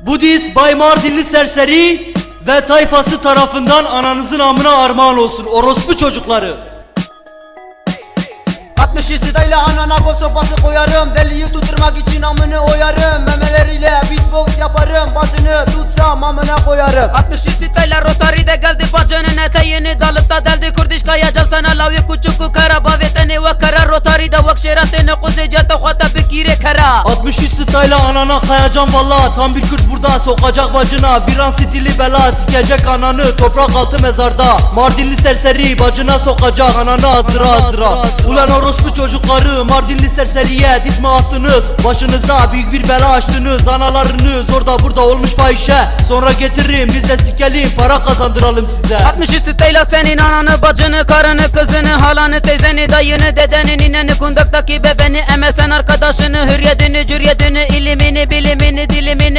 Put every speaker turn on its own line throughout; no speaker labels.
Bu diz Bay Mardinli Serseri ve tayfası tarafından ananızın amına armağan olsun orospu çocukları.
60 sidayla anana gol sopası koyarım Deliyi tutturmak için amını oyarım. Memeleriyle beatbox yaparım Başını tutsam amına koyarım.
60 sitayla rotari de geldi bacının eteğini dalıp da deldi. Kurdiş kayacağım sana lavi kuçuku kara baveteni ve kara rotari de vak şeratini kuzeycete khata
63 style'a anana kayacağım valla Tam bir Kürt burada sokacak bacına. Bir an stili bela sikecek ananı. Toprak altı mezarda. Mardinli serseri bacına sokacak ananı attıra attıra Ulan orospu çocukları Mardinli serseriye diz mi attınız. Başınıza büyük bir bela açtınız. Analarınız orada burada olmuş fahişe. Sonra getirin biz de sikelim para kazandıralım size.
60 sitayla senin ananı bacını karını kızını halanı teyzeni dayını dedeni nineni kundaktaki bebeni emesen arkadaşını bilimini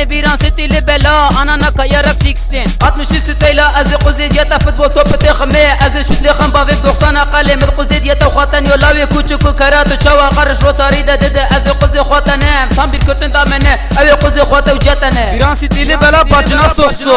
bir an stili bela anana kayarak siksin. 60 sitayla azı kuzidiyete futbol topu tekme azı şutli khamba ve 90 kalem. Kuzidiyete khatan yolavi kuçuku karatu çava. Karış rotari de dedi azı kuzi khatanem tam bir kürtün damene evi kuzi khata ucetene bir an stili bela bacına soksu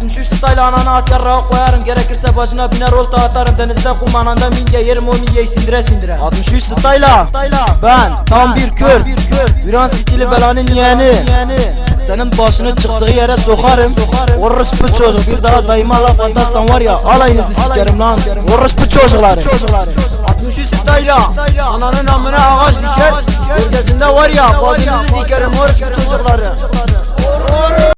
63 style anana at yarrağı koyarım. Gerekirse başına biner olta atarım. Denizde kum ananda midye yerim o midyeyi sindire sindire. 63 style Ben tam bir kör Bir an stili belanın yeğeni. Senin başını çıktığı yere sokarım. Orospu çocuk bir daha dayıma laf atarsan var ya Alayınızı sikerim lan. Orospu çocukları. 63 style Ananın amına ağaç diker. Bölgesinde var ya Bacınızı sikerim orospu çocukları